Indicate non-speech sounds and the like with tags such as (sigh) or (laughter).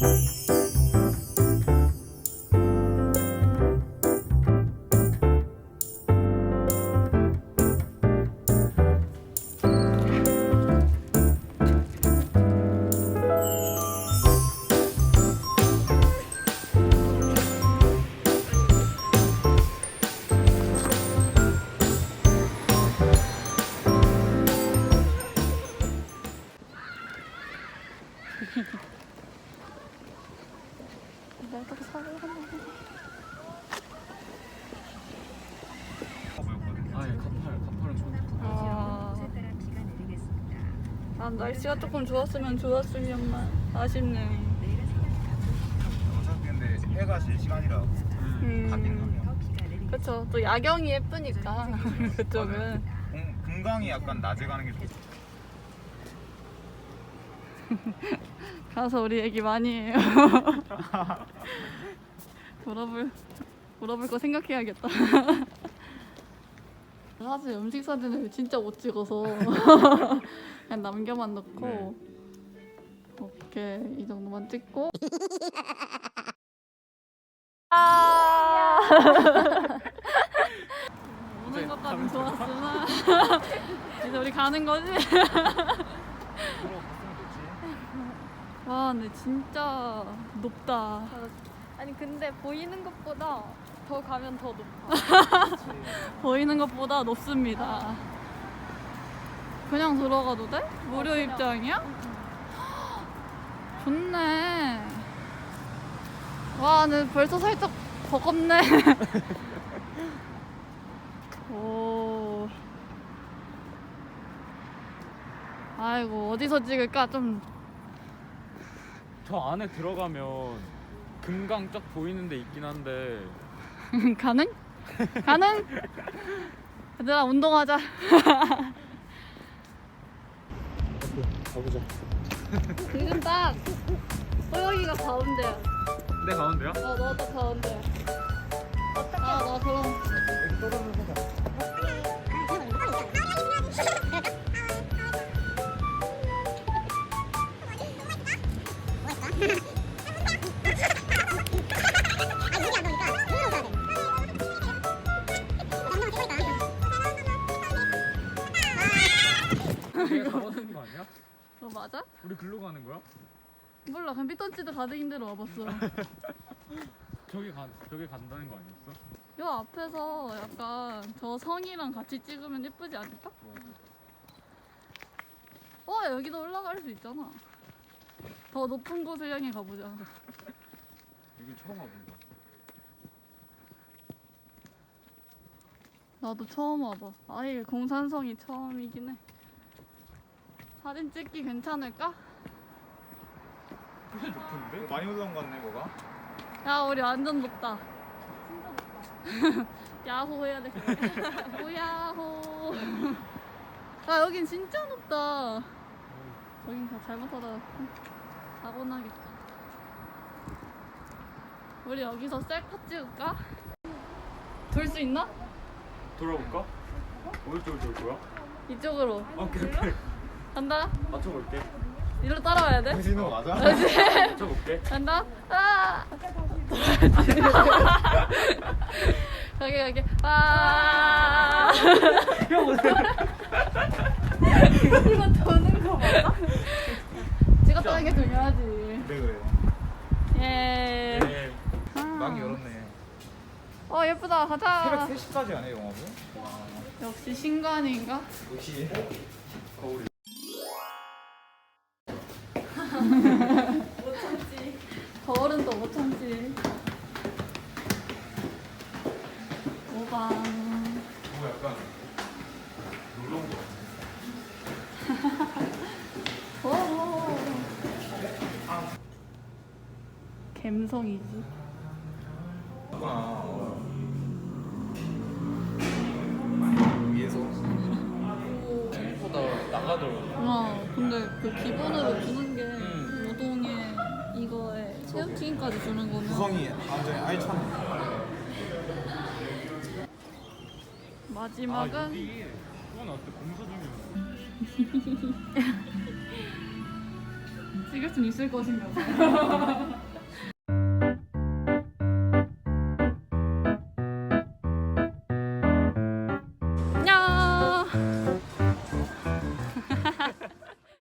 Música 나도 사랑하는 아예 간팔 간팔은 좋은데 아, 난 날씨가 조금 좋았으면 좋았으면만 아쉽네. 어차피 근데 해가 질 시간이라 가긴 음, 그쵸. 또 야경이 예쁘니까 (laughs) 그쪽은. 금- 금강이 약간 낮에 가는 게 좋지 (laughs) 가서 우리 얘기 많이 해요. (laughs) 물어볼 물어볼 거 생각해야겠다. (laughs) 사실 음식 사진을 진짜 못 찍어서 (laughs) 그냥 남겨만 놓고 오케이 이 정도만 찍고 아! 오는 것까진 좋았으나 이제 우리 가는 거지? 와 근데 진짜 높다. 아니 근데 보이는 것보다 더 가면 더 높아. (laughs) 보이는 것보다 높습니다. 그냥 들어가도 돼? 무료 그냥. 입장이야? 좋네. 와, 근데 벌써 살짝 버겁네. (laughs) 오. 아이고, 어디서 찍을까? 좀 저 안에 들어가면 금강 쫙 보이는 데 있긴 한데 (laughs) 가능? 가능? 얘들아, 운동하자. 가보자 지금 딱 호영이가 가운데야. 내 가운데요? 어, 너도 가운데. 아, 나 그럼. 우리가 가는 거 아니야? 어, 맞아? 우리 글로 가는 거야? 몰라, 그냥 삐뚤지도 가득인 대로 와봤어. (laughs) 저기 가 저기 간다는 거 아니었어? 요 앞에서 약간 저 성이랑 같이 찍으면 예쁘지 않을까? 어, 여기도 올라갈 수 있잖아. 더 높은 곳을 향해 가보자. 여기 처음 와본다 나도 처음 와봐. 아예 공산성이 처음이긴 해. 사진 찍기 괜찮을까? 되게 높은데? 많이 올라온 것 같네 뭐가 야, 우리 완전 높다. 진짜 (laughs) 높다. 야호 해야 돼. (laughs) 오야호. 아, 여긴 진짜 높다. 저긴 다 잘못하다 사고 나겠다. 우리 여기서 셀카 찍을까? 돌 수 있나? 돌아볼까? 어디 쪽으로 돌 거야? 이쪽으로. 오케이 오케이 간다. 맞춰볼게 이리로 따라와야 돼. 당신은 맞아? 맞춰볼게 간다. 아! (laughs) 가게 가게. 아! 이거 도는 (laughs) 거 맞아? 찍었다는 게 중요하지. 그래 그래 예. 네. 막이 열었네 어 예쁘다. 가자. 새벽 3시까지 하네 영업을 역시 신관인가? 역시 거울이 (laughs) 거울은 또 못 참지. 오방. 뭐 약간 놀러 온거 (laughs) 오. 갬성이지. 그 기본으로 주는 게 음. 우동에 이거에 새우튀김까지 주는 거면 구성이 완전히 알차네 마지막은 아 여기 그건 어때 공사 중이었나? (laughs) 찍을 순 있을 것인가 봐. (laughs)